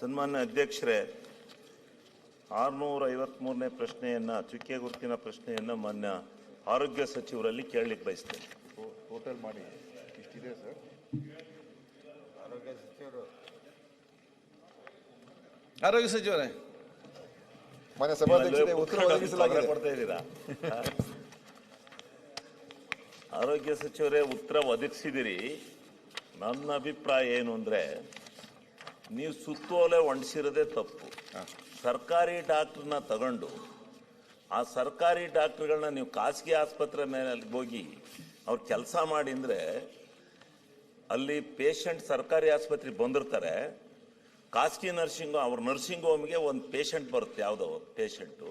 ಸನ್ಮಾನ್ಯ ಅಧ್ಯಕ್ಷರೇ ಆರುನೂರ ಐವತ್ಮೂರನೇ ಪ್ರಶ್ನೆಯನ್ನ ಚುಕ್ಕೆ ಗುರುತಿನ ಪ್ರಶ್ನೆಯನ್ನ ಮಾನ್ಯ ಆರೋಗ್ಯ ಸಚಿವರಲ್ಲಿ ಕೇಳಲಿಕ್ಕೆ ಬಯಸ್ತೇನೆ. ಟೋಟಲ್ ಮಾಡಿ ಇಷ್ಟಿದೆ ಸರ್? ಆರೋಗ್ಯ ಸಚಿವರೇ. ಮಾನ್ಯ ಸಭಾಧ್ಯಕ್ಷರೇ ಉತ್ತರ ಒದಗಿಸಲಾಗಿದೆ. ಕೊಡ್ತಾ ಇದ್ದೀರಾ? ಆರೋಗ್ಯ ಸಚಿವರೇ ಉತ್ತರ ಒದಗಿಸಿದಿರಿ. ನನ್ನ ಅಭಿಪ್ರಾಯ ಏನು ಅಂದ್ರೆ ನೀವು ಸುತ್ತೋಲೆ ಹೊಂಡಿಸಿರೋದೇ ತಪ್ಪು. ಸರ್ಕಾರಿ ಡಾಕ್ಟ್ರನ್ನ ತಗೊಂಡು ಆ ಸರ್ಕಾರಿ ಡಾಕ್ಟರ್ಗಳನ್ನ ನೀವು ಖಾಸಗಿ ಆಸ್ಪತ್ರೆ ಮೇಲೆ ಹೋಗಿ ಅವ್ರು ಕೆಲಸ ಮಾಡಿ ಅಂದ್ರೆ ಅಲ್ಲಿ ಪೇಷಂಟ್ ಸರ್ಕಾರಿ ಆಸ್ಪತ್ರೆಗೆ ಬಂದಿರ್ತಾರೆ. ಖಾಸಗಿ ನರ್ಸಿಂಗ್ ಅವ್ರ ನರ್ಸಿಂಗ್ ಹೋಮ್ಗೆ ಒಂದು ಪೇಷಂಟ್ ಬರುತ್ತೆ ಯಾವುದೋ ಪೇಷಂಟು.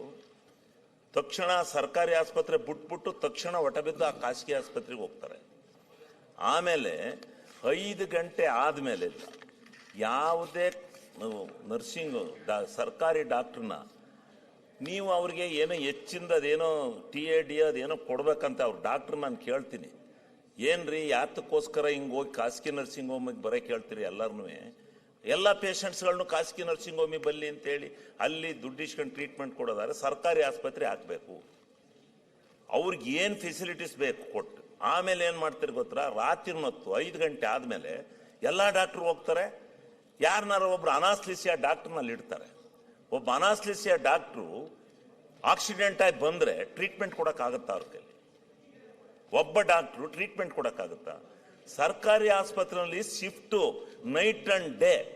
ತಕ್ಷಣ ಸರ್ಕಾರಿ ಆಸ್ಪತ್ರೆ ಬಿಟ್ಬಿಟ್ಟು ತಕ್ಷಣ ಹೊಟ್ಟಬಿದ್ದು ಆ ಖಾಸಗಿ ಆಸ್ಪತ್ರೆಗೆ ಹೋಗ್ತಾರೆ. ಆಮೇಲೆ ಐದು ಗಂಟೆ ಆದಮೇಲೆ ಯಾವುದೇ ನರ್ಸಿಂಗ್ ಸರ್ಕಾರಿ ಡಾಕ್ಟ್ರನ್ನ ನೀವು ಅವ್ರಿಗೆ ಏನೋ ಹೆಚ್ಚಿಂದ ಅದೇನೋ ಟಿ ಎ ಡಿ ಅದೇನೋ ಕೊಡಬೇಕಂತ ಅವ್ರು ಡಾಕ್ಟ್ರ್ ನಾನು ಕೇಳ್ತೀನಿ. ಏನ್ರಿ ಯಾತಕ್ಕೋಸ್ಕರ ಹಿಂಗೆ ಹೋಗಿ ಖಾಸಗಿ ನರ್ಸಿಂಗ್ ಹೋಮಿಗೆ ಬರೋಕೆ ಕೇಳ್ತೀರಿ ಎಲ್ಲರನ್ನೂ ಎಲ್ಲ ಪೇಷಂಟ್ಸ್ಗಳನ್ನು ಖಾಸಗಿ ನರ್ಸಿಂಗ್ ಹೋಮಿಗೆ ಬಲ್ಲಿ ಅಂತೇಳಿ ಅಲ್ಲಿ ದುಡ್ಡು ಇಸ್ಕೊಂಡು ಟ್ರೀಟ್ಮೆಂಟ್ ಕೊಡೋದಾದ್ರೆ ಸರ್ಕಾರಿ ಆಸ್ಪತ್ರೆ ಹಾಕಬೇಕು. ಅವ್ರಿಗೆ ಏನು ಫೆಸಿಲಿಟೀಸ್ ಬೇಕು ಕೊಟ್ಟು ಆಮೇಲೆ ಏನು ಮಾಡ್ತೀರಿ ಗೊತ್ತಾ? ರಾತ್ರಿ ಹೊತ್ತು ಐದು ಗಂಟೆ ಆದಮೇಲೆ ಎಲ್ಲ ಡಾಕ್ಟ್ರು ಹೋಗ್ತಾರೆ. ಯಾರನ್ನಾರು ಒಬ್ರು ಅನಾಸ್ಲಿಸಿಯಾ ಡಾಕ್ಟರ್ನಲ್ಲಿ ಇಡ್ತಾರೆ. ಒಬ್ಬ ಅನಾಸ್ಲಿಸಿಯಾ ಡಾಕ್ಟ್ರು ಆಕ್ಸಿಡೆಂಟ್ ಆಗಿ ಬಂದರೆ ಟ್ರೀಟ್ಮೆಂಟ್ ಕೊಡೋಕ್ಕಾಗುತ್ತಾ ಅವ್ರ ಕೈಲಿ? ಒಬ್ಬ ಡಾಕ್ಟ್ರು ಟ್ರೀಟ್ಮೆಂಟ್ ಕೊಡೋಕ್ಕಾಗುತ್ತಾ ಸರ್ಕಾರಿ ಆಸ್ಪತ್ರೆಯಲ್ಲಿ shift night and day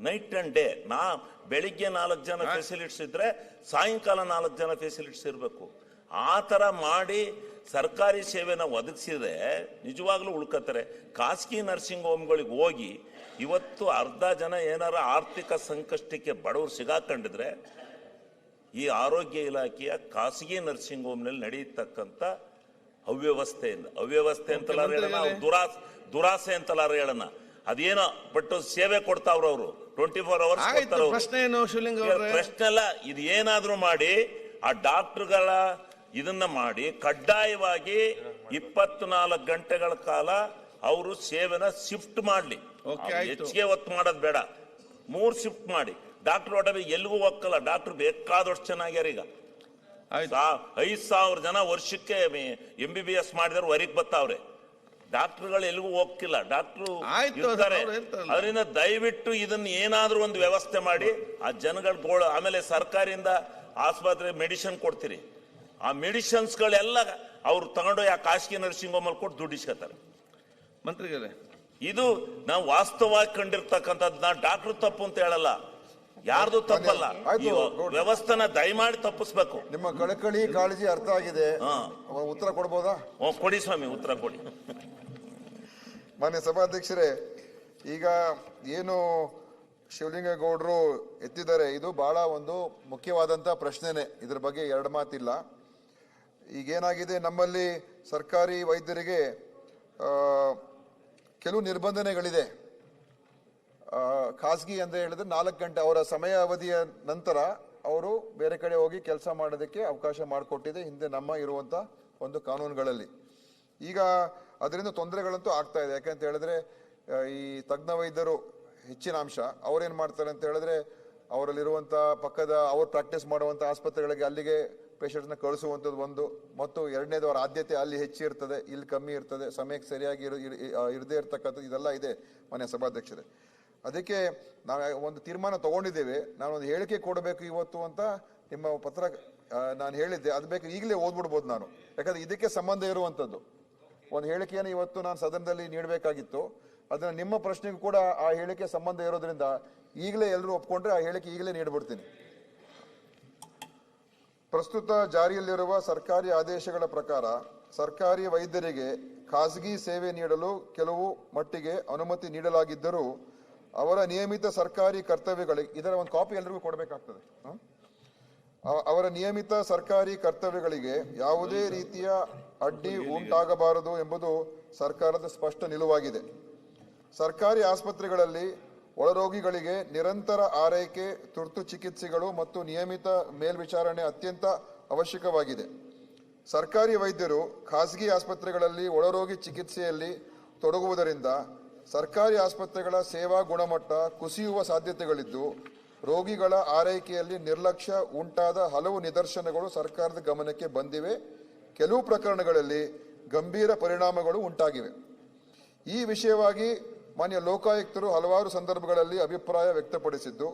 night and day. ನಾ ಬೆಳಿಗ್ಗೆ ನಾಲ್ಕು ಜನ ಫೆಸಿಲಿಟೀಸ್ ಇದ್ರೆ ಸಾಯಂಕಾಲ ನಾಲ್ಕು ಜನ ಫೆಸಿಲಿಟೀಸ್ ಇರಬೇಕು. ಆ ಥರ ಮಾಡಿ ಸರ್ಕಾರಿ ಸೇವೆನ ಒದಗಿಸಿದ್ರೆ ನಿಜವಾಗ್ಲೂ ಉಳ್ಕೋತಾರೆ. ಖಾಸಗಿ ನರ್ಸಿಂಗ್ ಹೋಮ್ಗಳಿಗೆ ಹೋಗಿ ಇವತ್ತು ಅರ್ಧ ಜನ ಏನಾರ ಆರ್ಥಿಕ ಸಂಕಷ್ಟಕ್ಕೆ ಬಡವರು ಸಿಗಾಕೊಂಡಿದ್ರೆ ಈ ಆರೋಗ್ಯ ಇಲಾಖೆಯ ಖಾಸಗಿ ನರ್ಸಿಂಗ್ ಹೋಮ್ನಲ್ಲಿ ನಡೆಯತಕ್ಕಂಥ ಅವ್ಯವಸ್ಥೆಯಿಂದ ಅವ್ಯವಸ್ಥೆ ಅಂತಲಾರ ಹೇಳೋಣ ದುರಾಸ್ ದುರಾಸೆ ಅಂತಲಾರ ಹೇಳೋಣ. ಅದೇನೋ ಬಟ್ ಸೇವೆ ಕೊಡ್ತಾವ್ರ ಅವರು. ಟ್ವೆಂಟಿ ಫೋರ್ ಅವರ್ಸ್ ಪ್ರಶ್ನೆ ಅಲ್ಲ ಇದು ಏನಾದ್ರೂ ಮಾಡಿ ಆ ಡಾಕ್ಟರ್ಗಳ ಇದನ್ನ ಮಾಡಿ ಕಡ್ಡಾಯವಾಗಿ ಇಪ್ಪತ್ನಾಲ್ಕು ಗಂಟೆಗಳ ಕಾಲ ಅವರು ಸೇವೆನ ಶಿಫ್ಟ್ ಮಾಡ್ಲಿ. ಹೆಚ್ಚಿಗೆ ಒತ್ತು ಮಾಡೋದು ಬೇಡ. ಮೂರ್ ಶಿಫ್ಟ್ ಮಾಡಿ. ಡಾಕ್ಟರ್ ಒಡವೆ ಎಲ್ಲಿಗೂ ಹೋಗಲ್ಲ ಡಾಕ್ಟರ್ ಬೇಕಾದಷ್ಟು ಚೆನ್ನಾಗ್ಯಾರ ಈಗ. ಐದು ಸಾವಿರ ಜನ ವರ್ಷಕ್ಕೆ ಎಂ ಬಿ ಬಿ ಎಸ್ ಮಾಡಿದ್ರೆ ಹೊರಗೆ ಬರ್ತಾವ್ರೆ ಡಾಕ್ಟರ್ಗಳು ಎಲ್ಲಿಗೂ ಹೋಗ್ತಿಲ್ಲ ಡಾಕ್ಟ್ರು ಇರ್ತಾರೆ. ಅದರಿಂದ ದಯವಿಟ್ಟು ಇದನ್ನ ಏನಾದ್ರೂ ಒಂದು ವ್ಯವಸ್ಥೆ ಮಾಡಿ ಆ ಜನಗಳ ಗೋಳು ಆಮೇಲೆ ಸರ್ಕಾರದಿಂದ ಆಸ್ಪತ್ರೆ ಮೆಡಿಸಿನ್ ಕೊಡ್ತೀರಿ. ಆ ಮೆಡಿಸಿನ್ಸ್ಗಳೆಲ್ಲ ಅವ್ರು ತಗೊಂಡು ಆ ಖಾಸಗಿ ನರ್ಸಿಂಗ್ ಹೋಮಲ್ಲಿ ಕೊಟ್ಟು ದುಡ್ಡು ಇಸ್ಕೊತಾರೆ. ಮಂತ್ರಿಗಳೇ. ಇದು ನಾವು ವಾಸ್ತವವಾಗಿ ಕಂಡಿರ್ತಕ್ಕಂಥದ್ದು ನಾ ಡಾಕ್ಟರ್ ತಪ್ಪು ಅಂತ ಹೇಳಲ್ಲ. ಯಾರ್ದು ತಪ್ಪಲ್ಲ. ವ್ಯವಸ್ಥೆನ ದಯಮಾಡಿ ತಪ್ಪಿಸ್ಬೇಕು. ನಿಮ್ಮ ಕಳಕಳಿ ಕಾಳಜಿ ಅರ್ಥ ಆಗಿದೆ. ಹಾ. ಅವ ಉತ್ತರ ಕೊಡ್ಬೋದಾ? ಹ್ಞೂ, ಕೊಡಿ ಸ್ವಾಮಿ ಉತ್ತರ ಕೊಡಿ. ಮಾನ್ಯ ಸಭಾಧ್ಯಕ್ಷರೇ ಈಗ ಏನು ಶಿವಲಿಂಗೇಗೌಡರು ಎತ್ತಿದ್ದಾರೆ ಇದು ಬಹಳ ಒಂದು ಮುಖ್ಯವಾದಂತ ಪ್ರಶ್ನೆನೆ. ಇದ್ರ ಬಗ್ಗೆ ಎರಡು ಮಾತಿಲ್ಲ. ಈಗೇನಾಗಿದೆ? ನಮ್ಮಲ್ಲಿ ಸರ್ಕಾರಿ ವೈದ್ಯರಿಗೆ ಕೆಲವು ನಿರ್ಬಂಧನೆಗಳಿದೆ. ಖಾಸಗಿ ಅಂತ ಹೇಳಿದ್ರೆ ನಾಲ್ಕು ಗಂಟೆ, ಅವರ ಸಮಯ ಅವಧಿಯ ನಂತರ ಅವರು ಬೇರೆ ಕಡೆ ಹೋಗಿ ಕೆಲಸ ಮಾಡೋದಕ್ಕೆ ಅವಕಾಶ ಮಾಡಿಕೊಟ್ಟಿದೆ, ಹಿಂದೆ ನಮ್ಮ ಇರುವಂತ ಒಂದು ಕಾನೂನುಗಳಲ್ಲಿ. ಈಗ ಅದರಿಂದ ತೊಂದರೆಗಳಂತೂ ಆಗ್ತಾ ಇದೆ. ಯಾಕೆಂತ ಹೇಳಿದ್ರೆ ಈ ತಜ್ಞ ವೈದ್ಯರು ಹೆಚ್ಚಿನ ಅಂಶ, ಅವ್ರೇನ್ ಮಾಡ್ತಾರೆ ಅಂತ ಹೇಳಿದ್ರೆ, ಅವರಲ್ಲಿರುವಂತ ಪಕ್ಕದ, ಅವ್ರು ಪ್ರಾಕ್ಟೀಸ್ ಮಾಡುವಂಥ ಆಸ್ಪತ್ರೆಗಳಿಗೆ ಅಲ್ಲಿಗೆ ಪೇಷಂಟ್ಸ್ನ ಕಳಿಸುವಂಥದ್ದು ಒಂದು. ಮತ್ತು ಎರಡನೇದು ಅವರ ಆದ್ಯತೆ ಅಲ್ಲಿ ಹೆಚ್ಚಿರ್ತದೆ ಇಲ್ಲಿ ಕಮ್ಮಿ ಇರ್ತದೆ, ಸಮಯಕ್ಕೆ ಸರಿಯಾಗಿ ಇರು- ಇರ್- ಇರದೇ ಇರ್ತಕ್ಕಂಥದ್ದು ಇದೆಲ್ಲ ಇದೆ ಮನೆ ಸಭಾಧ್ಯಕ್ಷರೇ. ಅದಕ್ಕೆ ನಾವು ಒಂದು ತೀರ್ಮಾನ ತಗೊಂಡಿದ್ದೇವೆ. ನಾನು ಒಂದು ಹೇಳಿಕೆ ಕೊಡಬೇಕು ಇವತ್ತು ಅಂತ ನಿಮ್ಮ ಪತ್ರ ನಾನು ಹೇಳಿದ್ದೆ. ಅದು ಬೇಕು ಈಗಲೇ ಓದ್ಬಿಡ್ಬೋದು ನಾನು. ಯಾಕಂದ್ರೆ ಇದಕ್ಕೆ ಸಂಬಂಧ ಇರುವಂಥದ್ದು. ಒಂದು ಹೇಳಿಕೆಯನ್ನು ಇವತ್ತು ನಾನು ಸದನದಲ್ಲಿ ನೀಡಬೇಕಾಗಿತ್ತು. ಅದನ್ನು ನಿಮ್ಮ ಪ್ರಶ್ನೆಗೂ ಕೂಡ ಆ ಹೇಳಿಕೆ ಸಂಬಂಧ ಇರೋದ್ರಿಂದ ಈಗಲೇ ಎಲ್ಲರೂ ಒಪ್ಕೊಂಡ್ರೆ ಆ ಹೇಳಿಕೆ ಈಗಲೇ ನೀಡ್ಬಿಡ್ತೀನಿ. ಪ್ರಸ್ತುತ ಜಾರಿಯಲ್ಲಿರುವ ಸರ್ಕಾರಿ ಆದೇಶಗಳ ಪ್ರಕಾರ ಸರ್ಕಾರಿ ವೈದ್ಯರಿಗೆ ಖಾಸಗಿ ಸೇವೆ ನೀಡಲು ಕೆಲವು ಮಟ್ಟಿಗೆ ಅನುಮತಿ ನೀಡಲಾಗಿದ್ದರೂ ಅವರ ನಿಯಮಿತ ಸರ್ಕಾರಿ ಕರ್ತವ್ಯಗಳಿಗೆ, ಇದರ ಒಂದು ಕಾಪಿ ಎಲ್ರಿಗೂ ಕೊಡಬೇಕಾಗ್ತದೆ. ಅವರ ನಿಯಮಿತ ಸರ್ಕಾರಿ ಕರ್ತವ್ಯಗಳಿಗೆ ಯಾವುದೇ ರೀತಿಯ ಅಡ್ಡಿ ಉಂಟಾಗಬಾರದು ಎಂಬುದು ಸರ್ಕಾರದ ಸ್ಪಷ್ಟ ನಿಲುವಾಗಿದೆ. ಸರ್ಕಾರಿ ಆಸ್ಪತ್ರೆಗಳಲ್ಲಿ ಒಳರೋಗಿಗಳಿಗೆ ನಿರಂತರ ಆರೈಕೆ, ತುರ್ತು ಚಿಕಿತ್ಸೆಗಳು ಮತ್ತು ನಿಯಮಿತ ಮೇಲ್ವಿಚಾರಣೆ ಅತ್ಯಂತ ಅವಶ್ಯಕವಾಗಿದೆ. ಸರ್ಕಾರಿ ವೈದ್ಯರು ಖಾಸಗಿ ಆಸ್ಪತ್ರೆಗಳಲ್ಲಿ ಒಳರೋಗಿ ಚಿಕಿತ್ಸೆಯಲ್ಲಿ ತೊಡಗುವುದರಿಂದ ಸರ್ಕಾರಿ ಆಸ್ಪತ್ರೆಗಳ ಸೇವಾ ಗುಣಮಟ್ಟ ಕುಸಿಯುವ ಸಾಧ್ಯತೆಗಳಿದ್ದು, ರೋಗಿಗಳ ಆರೈಕೆಯಲ್ಲಿ ನಿರ್ಲಕ್ಷ್ಯ ಉಂಟಾದ ಹಲವು ನಿದರ್ಶನಗಳು ಸರ್ಕಾರದ ಗಮನಕ್ಕೆ ಬಂದಿವೆ. ಕೆಲವು ಪ್ರಕರಣಗಳಲ್ಲಿ ಗಂಭೀರ ಪರಿಣಾಮಗಳು ಉಂಟಾಗಿವೆ. ಈ ವಿಷಯವಾಗಿ ಮಾನ್ಯ ಲೋಕಾಯುಕ್ತರು ಹಲವಾರು ಸಂದರ್ಭಗಳಲ್ಲಿ ಅಭಿಪ್ರಾಯ ವ್ಯಕ್ತಪಡಿಸಿದ್ದು,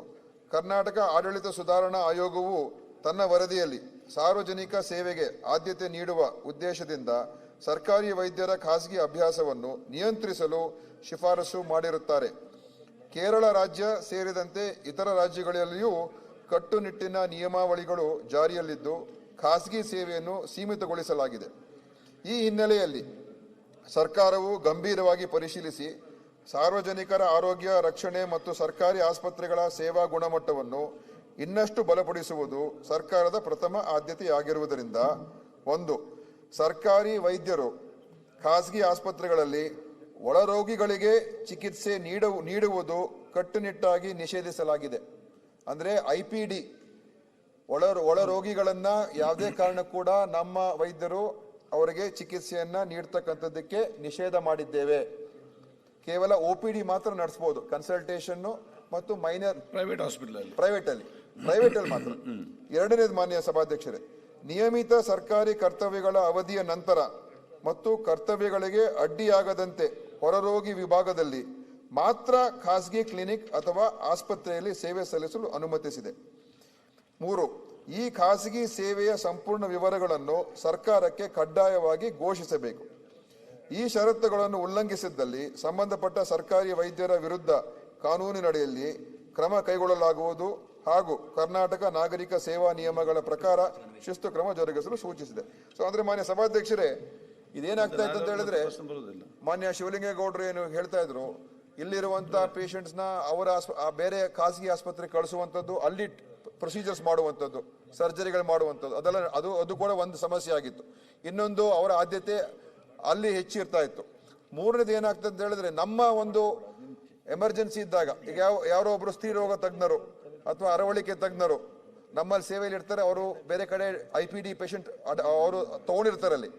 ಕರ್ನಾಟಕ ಆಡಳಿತ ಸುಧಾರಣಾ ಆಯೋಗವು ತನ್ನ ವರದಿಯಲ್ಲಿ ಸಾರ್ವಜನಿಕ ಸೇವೆಗೆ ಆದ್ಯತೆ ನೀಡುವ ಉದ್ದೇಶದಿಂದ ಸರ್ಕಾರಿ ವೈದ್ಯರ ಖಾಸಗಿ ಅಭ್ಯಾಸವನ್ನು ನಿಯಂತ್ರಿಸಲು ಶಿಫಾರಸು ಮಾಡಿರುತ್ತಾರೆ. ಕೇರಳ ರಾಜ್ಯ ಸೇರಿದಂತೆ ಇತರ ರಾಜ್ಯಗಳಲ್ಲಿಯೂ ಕಟ್ಟುನಿಟ್ಟಿನ ನಿಯಮಾವಳಿಗಳು ಜಾರಿಯಲ್ಲಿದ್ದು, ಖಾಸಗಿ ಸೇವೆಯನ್ನು ಸೀಮಿತಗೊಳಿಸಲಾಗಿದೆ. ಈ ಹಿನ್ನೆಲೆಯಲ್ಲಿ ಸರ್ಕಾರವು ಗಂಭೀರವಾಗಿ ಪರಿಶೀಲಿಸಿ ಸಾರ್ವಜನಿಕರ ಆರೋಗ್ಯ, ರಕ್ಷಣೆ ಮತ್ತು ಸರ್ಕಾರಿ ಆಸ್ಪತ್ರೆಗಳ ಸೇವಾ ಗುಣಮಟ್ಟವನ್ನು ಇನ್ನಷ್ಟು ಬಲಪಡಿಸುವುದು ಸರ್ಕಾರದ ಪ್ರಥಮ ಆದ್ಯತೆಯಾಗಿರುವುದರಿಂದ, ಒಂದು, ಸರ್ಕಾರಿ ವೈದ್ಯರು ಖಾಸಗಿ ಆಸ್ಪತ್ರೆಗಳಲ್ಲಿ ಒಳರೋಗಿಗಳಿಗೆ ಚಿಕಿತ್ಸೆ ನೀಡ, ನೀಡುವುದು ಕಟ್ಟುನಿಟ್ಟಾಗಿ ನಿಷೇಧಿಸಲಾಗಿದೆ. ಅಂದರೆ ಐ ಪಿ ಡಿ ಒಳ ಒಳ ರೋಗಿಗಳನ್ನ ಯಾವುದೇ ಕಾರಣ ಕೂಡ ನಮ್ಮ ವೈದ್ಯರು ಅವರಿಗೆ ಚಿಕಿತ್ಸೆಯನ್ನು ನೀಡ್ತಕ್ಕಂಥದ್ದಕ್ಕೆ ನಿಷೇಧ ಮಾಡಿದ್ದೇವೆ. ಕೇವಲ ಒ ಪಿ ಡಿ ಮಾತ್ರ ನಡೆಸಬಹುದು ಕನ್ಸಲ್ಟೇಷನ್ ಮತ್ತು ಮೈನರ್ ಪ್ರೈವೇಟ್ ಹಾಸ್ಪಿಟಲ್ ಪ್ರೈವೇಟ್ ಅಲ್ಲಿ ಪ್ರೈವೇಟ್ ಅಲ್ಲಿ ಮಾತ್ರ. ಎರಡನೇದು ಮಾನ್ಯ ಸಭಾಧ್ಯಕ್ಷರೇ ನಿಯಮಿತ ಸರ್ಕಾರಿ ಕರ್ತವ್ಯಗಳ ಅವಧಿಯ ನಂತರ ಮತ್ತು ಕರ್ತವ್ಯಗಳಿಗೆ ಅಡ್ಡಿಯಾಗದಂತೆ ಹೊರರೋಗಿ ವಿಭಾಗದಲ್ಲಿ ಮಾತ್ರ ಖಾಸಗಿ ಕ್ಲಿನಿಕ್ ಅಥವಾ ಆಸ್ಪತ್ರೆಯಲ್ಲಿ ಸೇವೆ ಸಲ್ಲಿಸಲು ಅನುಮತಿಸಿದೆ. ಮೂರು ಈ ಖಾಸಗಿ ಸೇವೆಯ ಸಂಪೂರ್ಣ ವಿವರಗಳನ್ನು ಸರ್ಕಾರಕ್ಕೆ ಕಡ್ಡಾಯವಾಗಿ ಘೋಷಿಸಬೇಕು. ಈ ಷರತ್ತುಗಳನ್ನು ಉಲ್ಲಂಘಿಸಿದ್ದಲ್ಲಿ ಸಂಬಂಧಪಟ್ಟ ಸರ್ಕಾರಿ ವೈದ್ಯರ ವಿರುದ್ಧ ಕಾನೂನಿನಡಿಯಲ್ಲಿ ಕ್ರಮ ಕೈಗೊಳ್ಳಲಾಗುವುದು ಹಾಗೂ ಕರ್ನಾಟಕ ನಾಗರಿಕ ಸೇವಾ ನಿಯಮಗಳ ಪ್ರಕಾರ ಶಿಸ್ತು ಕ್ರಮ ಜರುಗಿಸಲು ಸೂಚಿಸಿದೆ. ಸೊ ಅಂದ್ರೆ ಮಾನ್ಯ ಸಭಾಧ್ಯಕ್ಷರೇ ಇದೇನಾಗ್ತಾ ಇತ್ತು ಅಂತ ಹೇಳಿದ್ರೆ ಮಾನ್ಯ ಶಿವಲಿಂಗೇಗೌಡರು ಏನು ಹೇಳ್ತಾ ಇದ್ರು? ಇಲ್ಲಿರುವಂತ ಪೇಷಂಟ್ಸ್ನ ಅವರ ಬೇರೆ ಖಾಸಗಿ ಆಸ್ಪತ್ರೆ ಕಳಿಸುವಂತದ್ದು ಅಲ್ಲಿ ಪ್ರೊಸೀಜರ್ಸ್ ಮಾಡುವಂಥದ್ದು ಸರ್ಜರಿಗಳು ಮಾಡುವಂಥದ್ದು ಅದೆಲ್ಲ ಅದು ಅದು ಕೂಡ ಒಂದು ಸಮಸ್ಯೆ ಆಗಿತ್ತು. ಇನ್ನೊಂದು ಅವರ ಆದ್ಯತೆ ಅಲ್ಲಿ ಹೆಚ್ಚಿರ್ತಾ ಇತ್ತು. ಮೂರನೇದು ಏನಾಗ್ತದೆ ಅಂತ ಹೇಳಿದ್ರೆ ನಮ್ಮ ಒಂದು ಎಮರ್ಜೆನ್ಸಿ ಇದ್ದಾಗ, ಈಗ ಯಾವ, ಯಾರೋ ಒಬ್ರು ಸ್ಥಿರ ರೋಗ ತಜ್ಞರು ಅಥವಾ ಅರವಳಿಕೆ ತಜ್ಞರು ನಮ್ಮಲ್ಲಿ ಸೇವೆಯಲ್ಲಿ ಇರ್ತಾರೆ, ಅವರು ಬೇರೆ ಕಡೆ ಐ ಪಿ ಡಿ ಪೇಷಂಟ್ ಅವರು ತಗೊಂಡಿರ್ತಾರೆ ಅಲ್ಲಿ.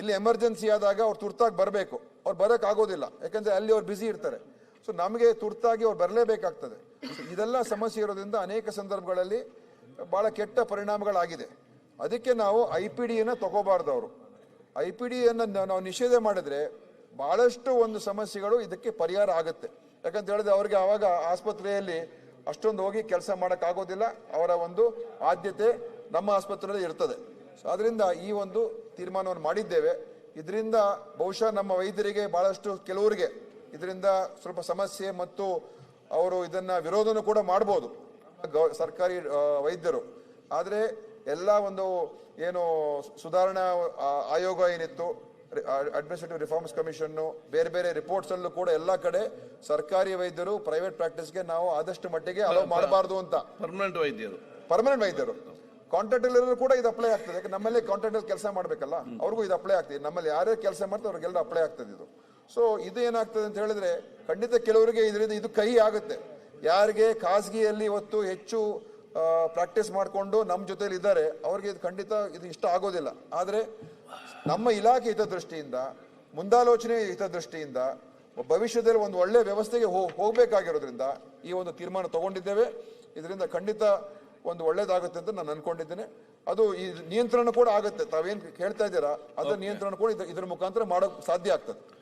ಇಲ್ಲಿ ಎಮರ್ಜೆನ್ಸಿ ಆದಾಗ ಅವ್ರು ತುರ್ತಾಗಿ ಬರಬೇಕು. ಅವ್ರು ಬರೋಕೆ ಆಗೋದಿಲ್ಲ, ಯಾಕಂದ್ರೆ ಅಲ್ಲಿ ಅವ್ರು ಬ್ಯುಸಿ ಇರ್ತಾರೆ. ಸೊ ನಮಗೆ ತುರ್ತಾಗಿ ಅವ್ರು ಬರಲೇಬೇಕಾಗ್ತದೆ. ಇದೆಲ್ಲ ಸಮಸ್ಯೆ ಇರೋದ್ರಿಂದ ಅನೇಕ ಸಂದರ್ಭಗಳಲ್ಲಿ ಭಾಳ ಕೆಟ್ಟ ಪರಿಣಾಮಗಳಾಗಿದೆ. ಅದಕ್ಕೆ ನಾವು ಐ ಪಿ ಡಿಯನ್ನು ತಗೋಬಾರ್ದು ಅವರು. ಐ ಪಿ ಡಿಯನ್ನು ನಾವು ನಿಷೇಧ ಮಾಡಿದ್ರೆ ಬಹಳಷ್ಟು ಒಂದು ಸಮಸ್ಯೆಗಳು ಇದಕ್ಕೆ ಪರಿಹಾರ ಆಗುತ್ತೆ. ಯಾಕಂತ ಹೇಳಿದ್ರೆ ಅವ್ರಿಗೆ ಅವಾಗ ಆಸ್ಪತ್ರೆಯಲ್ಲಿ ಅಷ್ಟೊಂದು ಹೋಗಿ ಕೆಲಸ ಆಗೋದಿಲ್ಲ. ಅವರ ಒಂದು ಆದ್ಯತೆ ನಮ್ಮ ಆಸ್ಪತ್ರೆಯಲ್ಲಿ ಇರ್ತದೆ. ಸೊ ಅದರಿಂದ ಈ ಒಂದು ತೀರ್ಮಾನವನ್ನು ಮಾಡಿದ್ದೇವೆ. ಇದರಿಂದ ಬಹುಶಃ ನಮ್ಮ ವೈದ್ಯರಿಗೆ ಬಹಳಷ್ಟು ಕೆಲವರಿಗೆ ಇದರಿಂದ ಸ್ವಲ್ಪ ಸಮಸ್ಯೆ ಮತ್ತು ಅವರು ಇದನ್ನ ವಿರೋಧನೂ ಕೂಡ ಮಾಡ್ಬೋದು. ಸರ್ಕಾರಿ ವೈದ್ಯರು. ಆದರೆ ಎಲ್ಲ ಒಂದು ಏನು ಸುಧಾರಣಾ ಆಯೋಗ ಏನಿತ್ತು ಅಡ್ಮಿನಿಸ್ಟ್ರೇಟಿವ್ ರಿಫಾರ್ಮ್ಸ್ ಕಮಿಷನ್ನು ಬೇರೆ ಬೇರೆ ರಿಪೋರ್ಟ್ಸ್ ಅಲ್ಲೂ ಕೂಡ ಎಲ್ಲ ಕಡೆ ಸರ್ಕಾರಿ ವೈದ್ಯರು ಪ್ರೈವೇಟ್ ಪ್ರಾಕ್ಟೀಸ್ಗೆ ನಾವು ಆದಷ್ಟು ಮಟ್ಟಿಗೆ ಅಲೋ ಮಾಡಬಾರ್ದು ಅಂತ. ಪರ್ಮನೆಂಟ್ ವೈದ್ಯರು. ಪರ್ಮನೆಂಟ್ ವೈದ್ಯರು. ಕಾಂಟ್ರಾಕ್ಟ್ ಅಲ್ಲಿ ಕೂಡ ಇದು ಅಪ್ಲೈ ಆಗ್ತದೆ. ಯಾಕೆ ನಮ್ಮಲ್ಲಿ ಕಾಂಟ್ರಾಕ್ಟ್ ಅಲ್ಲಿ ಕೆಲಸ ಮಾಡಬೇಕಲ್ಲ ಅವ್ರಿಗೂ ಇದು ಅಪ್ಲೈ ಆಗ್ತದೆ. ನಮ್ಮಲ್ಲಿ ಯಾರೇ ಕೆಲಸ ಮಾಡ್ತಾರೆ ಅವ್ರಿಗೆಲ್ಲ ಅಪ್ಲೈ ಆಗ್ತದೆ ಇದು. ಸೊ ಇದು ಏನಾಗ್ತದೆ ಅಂತ ಹೇಳಿದ್ರೆ ಖಂಡಿತ ಕೆಲವರಿಗೆ ಇದರಿಂದ ಇದು ಕೈ ಆಗುತ್ತೆ. ಯಾರಿಗೆ ಖಾಸಗಿಯಲ್ಲಿ ಇವತ್ತು ಹೆಚ್ಚು ಪ್ರಾಕ್ಟೀಸ್ ಮಾಡಿಕೊಂಡು ನಮ್ಮ ಜೊತೆಲಿ ಇದ್ದಾರೆ. ಅವ್ರಿಗೆ ಇದು ಖಂಡಿತ ಇದು ಇಷ್ಟ ಆಗೋದಿಲ್ಲ. ಆದರೆ ನಮ್ಮ ಇಲಾಖೆ ಹಿತದೃಷ್ಟಿಯಿಂದ ಮುಂದಾಲೋಚನೆ ಹಿತದೃಷ್ಟಿಯಿಂದ ಭವಿಷ್ಯದಲ್ಲಿ ಒಂದು ಒಳ್ಳೆ ವ್ಯವಸ್ಥೆಗೆ ಹೋ ಹೋಗಬೇಕಾಗಿರೋದ್ರಿಂದ ಈ ಒಂದು ತೀರ್ಮಾನ ತಗೊಂಡಿದ್ದೇವೆ. ಇದರಿಂದ ಖಂಡಿತ ಒಂದು ಒಳ್ಳೇದಾಗುತ್ತೆ ಅಂತ ನಾನು ಅನ್ಕೊಂಡಿದ್ದೇನೆ. ಅದು ಈ ನಿಯಂತ್ರಣ ಕೂಡ ಆಗುತ್ತೆ. ತಾವೇನು ಕೇಳ್ತಾ ಇದ್ದೀರಾ? ಅದರ ನಿಯಂತ್ರಣ ಕೂಡ ಇದ್ರ- ಇದ್ರ ಮುಖಾಂತರ ಮಾಡೋಕೆ ಸಾಧ್ಯ ಆಗ್ತದೆ.